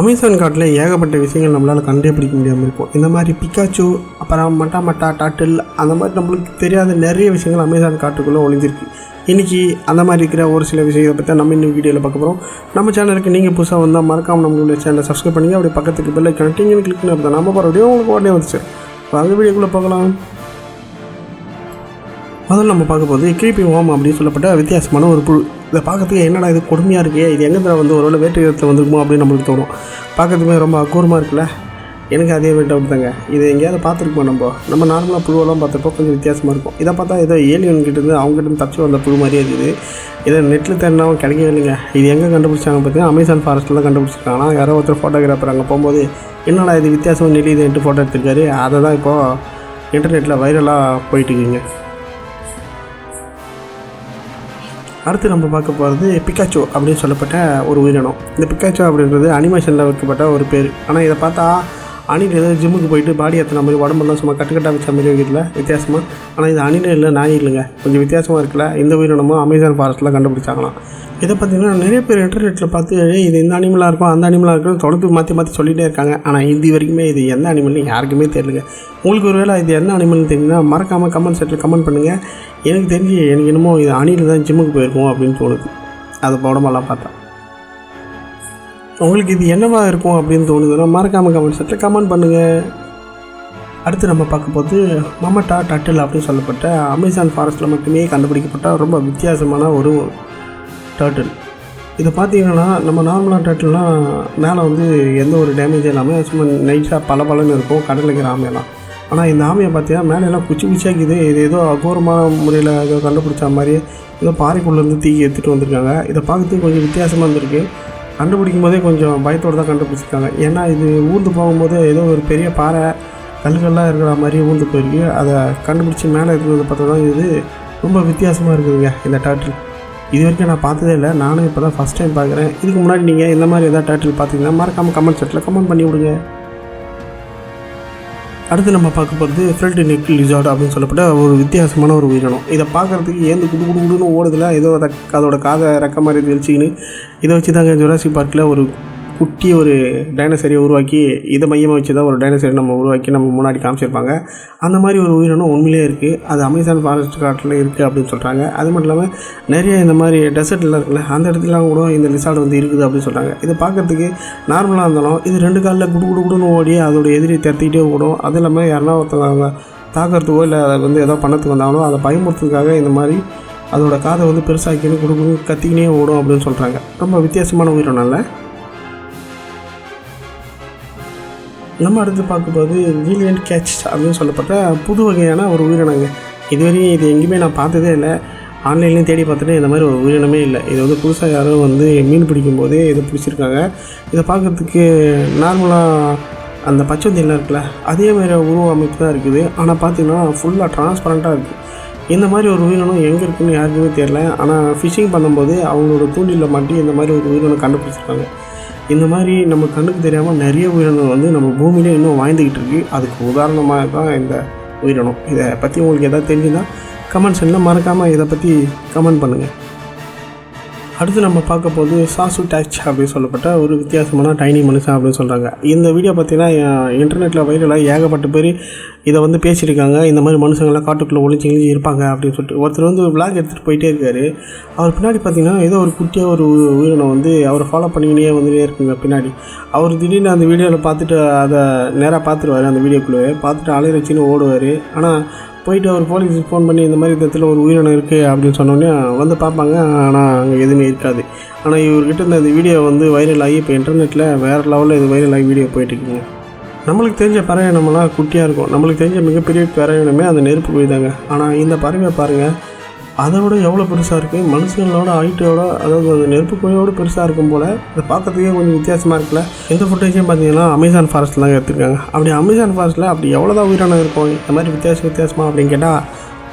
Amazon காட்டில் ஏகப்பட்ட விஷயங்கள் நம்மளால் கண்டுபிடிக்க முடியாமல் இருக்கும். இந்த மாதிரி பிக்காச்சு அப்புறம் மட்டா மட்டா டாட்டில் அந்த மாதிரி நம்மளுக்கு தெரியாத நிறைய விஷயங்கள் அமேசான் காட்டுக்குள்ளே ஒளிஞ்சிருக்கு. இன்றைக்கி அந்த மாதிரி இருக்கிற ஒரு சில விஷயத்தை பற்றி நம்ம இன்னும் வீடியோவில் பார்க்க போகிறோம் நம்ம சேனலுக்கு நீங்கள் புதுசாக வந்தால் மறக்காமல் நம்மளுடைய சேனலை சப்ஸ்கிரைப் பண்ணி அப்படியே பக்கத்துக்கு பெல்லை கனெக்டிங்னு கிளிக் பண்ணி நம்ம போகிற வீடியோ உங்களுக்கு உடனே வந்துச்சு. வாங்க வீடியோக்குள்ளே பார்க்கலாம் முதல்ல நம்ம பார்க்க போது கிரீப்பி ஓம் அப்படின்னு சொல்லப்பட்ட வித்தியாசமான ஒரு புழு இதை பார்க்கறதுக்கு என்னடா இது கொடுமையாக இருக்கே இது எங்கே வந்து ஒருவேளை வேட்டு இடத்துல வந்துருக்குமோ அப்படின்னு நம்மளுக்கு தோணும். பார்க்கறதுமே ரொம்ப அக்கூரமாக இருக்குல்ல? எனக்கு அதே வேண்டாம் டவுட் இது எங்கேயாவது பார்த்துருக்கோம் நம்ம? நம்ம நார்மலாக புழுவெல்லாம் பார்த்துருப்போம் கொஞ்சம் வித்தியாசமாக இருக்கும். இதை பார்த்தா ஏதோ ஏலியன் கிட்டேருந்து அவங்ககிட்ட தப்பிச்சு வந்த புழு மாதிரியே இருக்குது. இதை நெட்டில் தேடினாவும் கிடைக்கவே இல்லைங்க. இது எங்கே கண்டுபிடிச்சாங்க பார்த்தீங்கன்னா அமேசான் ஃபாரஸ்ட்டில் தான் கண்டுபிடிச்சிருக்காங்க. யாரோ ஒருத்தர் ஃபோட்டோகிராஃபர் அங்கே போகும்போது என்னடா இது வித்தியாசமாக நெல்லிதுன்ட்டு ஃபோட்டோ எடுத்திருக்காரு. அதை தான் இப்போது இன்டர்நெட்டில் வைரலாக போயிட்டுருக்குங்க அடுத்து நம்ம பார்க்க போகிறது பிக்காச்சோ அப்படின்னு சொல்லப்பட்ட ஒரு உயிரினம். இந்த பிக்காச்சோ அப்படின்றது அனிமேஷனில் வைக்கப்பட்ட ஒரு பேர். ஆனால் இதை பார்த்தா அணில் ஏதோ ஜிம்முக்கு போயிட்டு பாடி ஏற்றின மாதிரி உடம்பெல்லாம் சும்மா கட்டுக்கட்டாக வச்ச மாதிரி இருக்குதுல வித்தியாசமாக ஆனால் இது அணில் இல்லை நாய் இல்லைங்க. கொஞ்சம் வித்தியாசமாக இருக்குல்ல. இந்த உயிரினமும் அமேசான் ஃபாரஸ்ட்டில் கண்டுபிடிச்சாங்களாம் இதை பார்த்தீங்கன்னா நிறைய பேர் இன்டர்நெட்டில் பார்த்து இது இந்த அனிமலாக இருக்கும் அந்த அனிமலாக இருக்கும் தொடர்ந்து மாற்றி மாற்றி சொல்லிகிட்டே இருக்காங்க. ஆனால் இது வரைக்குமே இது எந்த அனிமல்னு யாருக்குமே தெரியலங்க. உங்களுக்கு ஒரு வேளை இது என்ன அனிமல்னு தெரிஞ்சுன்னா மறக்காமல் கமெண்ட் செட்டில் கமெண்ட் பண்ணுங்கள் எனக்கு தெரிஞ்சு எனக்கு என்னமோ இது அணில் தான் ஜிம்முக்கு போயிருக்கோம் அப்படின்னு தோணுது. அதை உடம்பெல்லாம் பார்த்தா. உங்களுக்கு இது என்னவா இருக்கும் அப்படின்னு தோணுதுன்னா மறக்காமல் கமெண்ட் செட்டில் கமெண்ட் பண்ணுங்கள் அடுத்து நம்ம பார்க்க போது மமட்டா டட்டில் அப்படின்னு சொல்லப்பட்ட அமேசான் ஃபாரஸ்ட்டில் மட்டுமே கண்டுபிடிக்கப்பட்ட ரொம்ப வித்தியாசமான ஒரு டர்ட்டில் இதை பார்த்தீங்கன்னா நம்ம நார்மலாக டர்ட்டில்னால் மேலே வந்து எந்த ஒரு டேமேஜும் இல்லாமல் சும்மா நைட்டாக பல பலன்னு இருக்கும் கடலுக்கு ஆமையெல்லாம். ஆனால் இந்த ஆமையை பார்த்தீங்கன்னா மேலெல்லாம் குச்சி குச்சியாக இருக்குது. இது ஏதோ அகோரமான முறையில் ஏதோ கண்டுபிடிச்ச மாதிரி ஏதோ பாறைக்குள்ளேருந்து தீக்கி எடுத்துகிட்டு வந்திருக்காங்க. இதை பார்க்கறதுக்கு கொஞ்சம் வித்தியாசமாக இருந்திருக்கு. கண்டுபிடிக்கும் போதே கொஞ்சம் பயத்தோடு தான் கண்டுபிடிச்சிருக்காங்க. ஏன்னா இது ஊர்ந்து போகும்போது ஏதோ ஒரு பெரிய பாறை கல்லுகள்லாம் இருக்கிற மாதிரி ஊர்ந்து போயிருக்கு. அதை கண்டுபிடிச்சி மேலே இருக்கிறத பார்த்தா தான் இது ரொம்ப வித்தியாசமாக இருக்குதுங்க இந்த டாட்டில் இது வரைக்கும் நான் பார்த்ததே இல்லை. நானும் இப்போ தான் ஃபஸ்ட் டைம் பார்க்குறேன். இதுக்கு முன்னாடி நீங்கள் இந்த மாதிரி எதாவது டாட்டில் பார்த்தீங்கன்னா மறக்காமல் கமெண்ட் செட்டில் கமெண்ட் பண்ணி விடுங்க. அடுத்து நம்ம பார்க்க போகிறது ஃப்ரெண்ட் நெக் லிசார்ட் அப்படின்னு சொல்லப்பட்ட ஒரு வித்தியாசமான ஒரு உயிரினம். இதை பார்க்குறதுக்கு ஏந்து குடு குடு குடுன்னு ஓடுதில்ல ஏதோ அதை அதோட காதை ரெக்க மாதிரி தெளிச்சிக்கின்னு இதை வச்சு தாங்க ஜுராசி பார்க்கில் ஒரு குட்டி ஒரு டைனசரியை உருவாக்கி இதை மையமாக வச்சு தான் ஒரு டைனசரி நம்ம உருவாக்கி நம்ம முன்னாடி காமிச்சிருப்பாங்க. அந்த மாதிரி ஒரு உயிரினம் உண்மையிலே இருக்குது அது அமேசான் ஃபாரஸ்ட் காட்டில் இருக்குது அப்படின்னு சொல்கிறாங்க அது மட்டும் இல்லாமல் நிறைய இந்த மாதிரி டெசர்ட்லாம் இருக்குல்ல அந்த இடத்துலலாம் கூட இந்த லிசார்டு வந்து இருக்குது அப்படின்னு சொல்கிறாங்க இதை பார்க்குறதுக்கு நார்மலாக இருந்தாலும் இது ரெண்டு காலில் குடு குடு குடுன்னு ஓடி அதோட எதிரி தத்திக்கிட்டே ஓடும். அது இல்லாமல் யாருன்னா ஒருத்தவங்க தாக்கிறதுக்கோ இல்லை அதை வந்து ஏதோ பண்ணத்துக்கு வந்தாங்களோ அதை பயமுறுத்துறதுக்காக இந்த மாதிரி அதோட காதை வந்து பெருசாக்கின்னு குடு கத்திக்கினே ஓடும் அப்படின்னு சொல்கிறாங்க ரொம்ப வித்தியாசமான உயிரினம்ல நம்ம அடுத்து பார்க்கும்போது வீலியன்ட் கேட்ச் அப்படின்னு சொல்லப்பட்ட புது வகையான ஒரு உயிரினங்க. இதுவரையும் இது எங்கேயுமே நான் பார்த்ததே இல்லை. ஆன்லைன்லேயும் தேடி பார்த்துட்டு இந்த மாதிரி ஒரு உயிரினமே இல்லை. இது வந்து புதுசாக யாரும் வந்து மீன் பிடிக்கும் போதே இதை பிடிச்சிருக்காங்க. இதை பார்க்கறதுக்கு நார்மலாக அந்த பச்சைந்தெல்லாம் இருக்குல்ல அதே மாதிரி உருவ அமைப்பு தான் இருக்குது. ஆனால் பார்த்தீங்கன்னா ஃபுல்லாக டிரான்ஸ்பரண்ட்டாக இருக்குது இந்த மாதிரி ஒரு உயிரினம் எங்கே இருக்குன்னு யாருக்குமே தெரில ஆனால் ஃபிஷிங் பண்ணும்போது அவங்களோட தூண்டிலில் மாட்டி இந்த மாதிரி ஒரு உயிரினம் கண்டுபிடிச்சிருக்காங்க. இந்த மாதிரி நம்ம கண்ணுக்கு தெரியாமல் நிறைய உயிரினம் வந்து நம்ம பூமியிலே இன்னும் வாழ்ந்துக்கிட்டு இருக்கு. அதுக்கு உதாரணமாக தான் இந்த உயிரினம். இதை பற்றி உங்களுக்கு எதாவது தெரிஞ்சுன்னா கமெண்ட் செக்ஷனில் மறக்காமல் இதை பற்றி கமெண்ட் பண்ணுங்கள் அடுத்து நம்ம பார்க்க போது சாசு டச் அப்படின்னு சொல்லப்பட்ட ஒரு வித்தியாசமான டைனி மனுஷன் அப்படின்னு சொல்கிறாங்க இந்த வீடியோ பார்த்தீங்கன்னா இன்டர்நெட்டில் வைரலாக ஏகப்பட்ட பேர் இதை வந்து பேசியிருக்காங்க. இந்த மாதிரி மனுஷங்கள்லாம் காட்டுக்குள்ளே ஒளிஞ்சு கிழிஞ்சு இருப்பாங்க அப்படின்னு சொல்லிட்டு. ஒருத்தர் வந்து விளாக் எடுத்துகிட்டு போயிட்டே இருக்காரு. அவர் பின்னாடி பார்த்தீங்கன்னா ஏதோ ஒரு குட்டியாக ஒரு உ- உயிரினம் வந்து அவரை ஃபாலோ பண்ணிக்கினே வந்துட்டே இருக்குங்க பின்னாடி. அவர் திடீர்னு அந்த வீடியோவில் பார்த்துட்டு அதை நேராக பார்த்துருவாரு அந்த வீடியோக்குள்ளே. பார்த்துட்டு அலையரச்சின்னு ஓடுவார். ஆனால் போயிட்டு அவர் போலீஸுக்கு ஃபோன் பண்ணி இந்த மாதிரி இடத்துல ஒரு உயிரினம் இருக்குது அப்படின்னு சொன்னோடனே வந்து பார்ப்பாங்க. ஆனால் அங்கே எதுவுமே இருக்காது. ஆனால் இவர்கிட்ட இந்த வீடியோ வந்து வைரல் ஆகி இப்போ இன்டர்நெட்டில் வேறு லெவலில் இது வைரல் ஆகி வீடியோ போயிட்டுருக்குங்க நம்மளுக்கு தெரிஞ்ச பறவை இனமெல்லாம் குட்டியாக இருக்கும். நம்மளுக்கு தெரிஞ்ச மிகப்பெரிய பறவை இனமே அந்த நெருப்பு போய்தாங்க ஆனால் இந்த பறவையை பாருங்கள் அதை விட எவ்வளோ பெருசாக இருக்குது மனுஷங்களோட ஹைட்டோட அதாவது அந்த நெருப்பு குழியோட பெருசாக இருக்கும் போல் இதை பார்க்கறதுக்கே கொஞ்சம் வித்தியாசமாக இருக்குல்ல? எந்த ஃபுட்டேஜும் பார்த்தீங்கன்னா அமேசான் ஃபாரஸ்ட்டில் தான் எடுத்துருக்காங்க. அப்படி அமேசான் ஃபாரஸ்ட்டில் அப்படி எவ்வளோ தான் உயிரினம் இருக்கும்? இந்த மாதிரி வித்தியாசம் வித்தியாசமாக அப்படின்னு கேட்டால்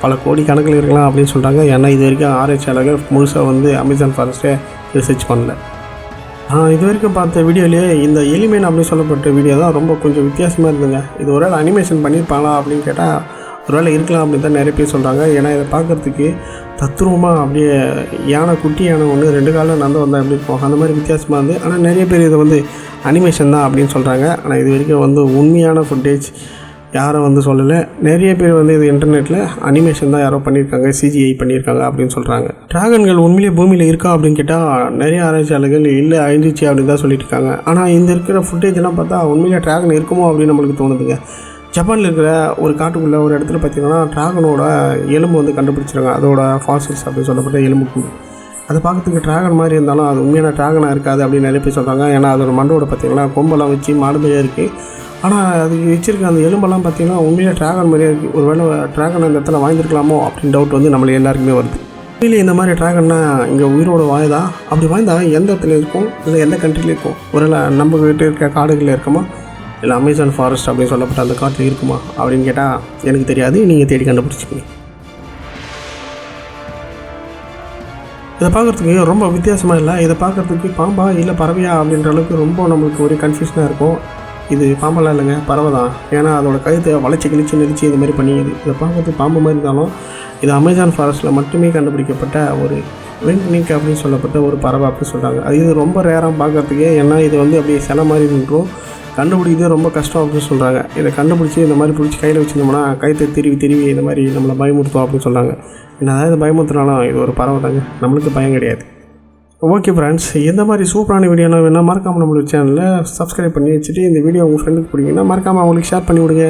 பல கோடி கணக்கில் இருக்கலாம் அப்படின்னு சொல்கிறாங்க ஏன்னா இது வரைக்கும் ஆராய்ச்சியாளர்கள் முழுசாக வந்து அமேசான் ஃபாரஸ்ட்டை ரிசர்ச் பண்ணல. இது வரைக்கும் பார்த்த வீடியோலேயே இந்த எலிமேன் அப்படின்னு சொல்லப்பட்ட வீடியோ தான் ரொம்ப கொஞ்சம் வித்தியாசமாக இருந்துங்க இது ஒரு வேளை அனிமேஷன் பண்ணியிருப்பாங்களா அப்படின்னு கேட்டால் ஒரு வேளை இருக்கலாம் அப்படின்னு தான் நிறைய பேர் சொல்கிறாங்க ஏன்னா இதை பார்க்குறதுக்கு தத்ரூபமாக அப்படியே யானை குட்டி யானை ஒன்று ரெண்டு காலில் நடந்து வந்தால் எப்படி இருக்கும்? அந்த மாதிரி வித்தியாசமாக இருந்து ஆனால் நிறைய பேர் இதை வந்து அனிமேஷன் தான் அப்படின்னு சொல்கிறாங்க ஆனால் இது வரைக்கும் வந்து உண்மையான ஃபுட்டேஜ் யாரும் வந்து சொல்லலை. நிறைய பேர் வந்து இது இன்டர்நெட்டில் அனிமேஷன் தான் யாரோ பண்ணியிருக்காங்க சிஜிஐ பண்ணியிருக்காங்க அப்படின்னு சொல்கிறாங்க டிராகன்கள் உண்மையிலேயே பூமியில் இருக்கா அப்படின்னு கேட்டால் நிறைய ஆராய்ச்சியாளர்கள் இல்லை அழிஞ்சிச்சு அப்படின்னு தான் சொல்லிட்டு இருக்காங்க. ஆனால் இந்த இருக்கிற ஃபுட்டேஜ்லாம் பார்த்தா உண்மையிலே டிராகன் இருக்குமோ அப்படின்னு நம்மளுக்கு தோணுதுங்க. ஜப்பானில் இருக்கிற ஒரு காட்டுக்குள்ளே ஒரு இடத்துல பார்த்தீங்கன்னா டிராகனோட எலும்பு வந்து கண்டுபிடிச்சிருக்காங்க. அதோட ஃபாசில்ஸ் அப்படின்னு சொல்லப்பட்ட எலும்பு கூடு. அதை பார்க்கறதுக்கு டிராகன் மாதிரி இருந்தாலும் அது உண்மையான டிராகனாக இருக்காது அப்படின்னு நிறைய பேர் சொல்கிறாங்க ஏன்னா அதோட மண்டோட பார்த்திங்கன்னா கொம்பெல்லாம் வச்சு மாடுமையாக இருக்குது ஆனால் அது வச்சிருக்க அந்த எலும்பெல்லாம் பார்த்தீங்கன்னா உண்மையாக ட்ராகன் மாதிரியே இருக்குது ஒரு வேளை ட்ராகன் அந்த இடத்துல வாய்ந்திருக்கலாமோ அப்படின்னு டவுட் வந்து நம்மளுக்கு எல்லாருக்குமே வருது. உண்மையிலே இந்த மாதிரி ட்ராகன்னா இங்கே உயிரோட வாயுதா? அப்படி வாய்ந்தா எந்த இடத்துல இருக்கும்? இல்லை எந்த கண்ட்ரியில் இருக்கும்? ஒருவேளை நம்ம கிட்ட இருக்க காடுகளில் இருக்குமா? இல்லை அமேசான் ஃபாரஸ்ட் அப்படின்னு சொல்லப்பட்ட அந்த காட்டில் இருக்குமா? அப்படின்னு கேட்டால் எனக்கு தெரியாது. நீங்கள் தேடி கண்டுபிடிச்சிக்கங்க. இதை பார்க்குறதுக்கு ரொம்ப வித்தியாசமாக இல்லை? இதை பார்க்குறதுக்கு பாம்பா இல்லை பறவையா? அப்படின்ற அளவுக்கு ரொம்ப நம்மளுக்கு ஒரு கன்ஃபியூஷனாக இருக்கும். இது பாம்பெல்லாம் இல்லைங்க பறவை தான். ஏன்னா அதோட கழுத்தை வளைச்சி கிழிச்சு நெரிச்சு இந்த மாதிரி பண்ணிக்குது இதை பார்க்கறதுக்கு பாம்பு மாதிரி இருந்தாலும் இது அமேசான் ஃபாரஸ்ட்டில் மட்டுமே கண்டுபிடிக்கப்பட்ட ஒரு வெண்ட்னிக் அப்படின்னு சொல்லப்பட்ட ஒரு பறவை அப்படின்னு சொல்கிறாங்க அது இது ரொம்ப ரேராக பார்க்குறதுக்கே ஏன்னா இது வந்து அப்படியே சில மாதிரி நின்றும். கண்டுபிடிக்கிறது ரொம்ப கஷ்டம் அப்படின்னு சொல்கிறாங்க இதை கண்டுபிடிச்சி இந்த மாதிரி பிடிச்சி கையில் வச்சுருந்தோம்னா கைத்தை திருவி திருவி இந்த மாதிரி நம்மளை பயமுறுத்தும் அப்படின்னு சொல்கிறாங்க என்ன அதாவது பயமுறுத்தினாலும் இது ஒரு பறவை தாங்க. நம்மளுக்கு பயம் கிடையாது. ஓகே ஃப்ரெண்ட்ஸ் எந்த மாதிரி சூப்பரான வீடியோலாம் வேணால் மறக்காமல் நம்மளோட சேனலில் சப்ஸ்கிரைப் பண்ணி வச்சுட்டு இந்த வீடியோ உங்கள் ஃப்ரெண்டுக்கு பிடிக்குன்னா மறக்காமல் அவங்களுக்கு ஷேர் பண்ணி விடுங்க.